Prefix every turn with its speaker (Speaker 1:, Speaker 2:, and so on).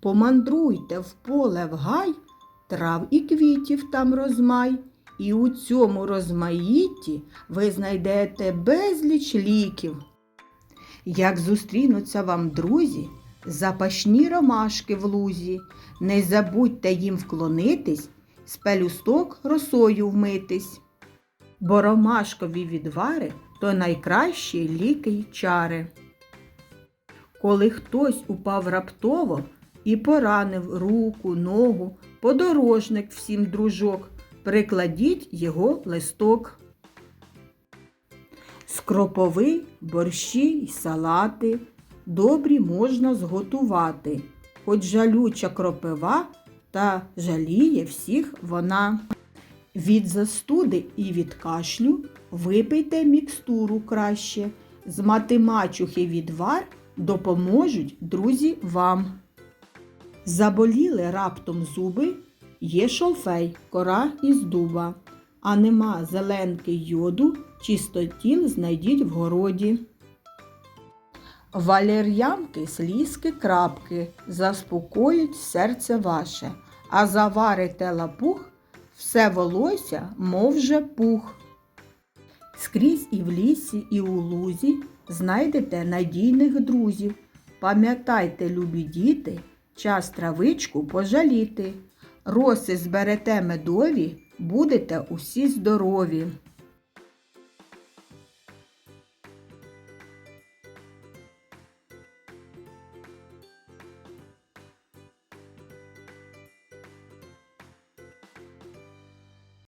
Speaker 1: Помандруйте в поле в гай, трав і квітів там розмай, і у цьому розмаїтті ви знайдете безліч ліків. Як зустрінуться вам друзі, запашні ромашки в лузі, не забудьте їм вклонитись, з пелюсток росою вмитись. Бо ромашкові відвари то найкращі ліки й чари. Коли хтось упав раптово і поранив руку, ногу, подорожник всім дружок, прикладіть його листок. Скроповий, борщі й салати добрі можна зготувати, хоч жалюча кропива та жаліє всіх вона. Від застуди і від кашлю випийте мікстуру краще. З матимачухи відвар допоможуть друзі вам. Заболіли раптом зуби, є шолфей, кора із дуба, а нема зеленки йоду, чистотіл знайдіть в городі. Валер'янки, слізки, крапки заспокоють серце ваше, а заварите лапух, все волосся, мов же пух. Скрізь і в лісі, і у лузі знайдете надійних друзів. Пам'ятайте, любі діти, час травичку пожаліти. Роси зберете медові, будете усі здорові.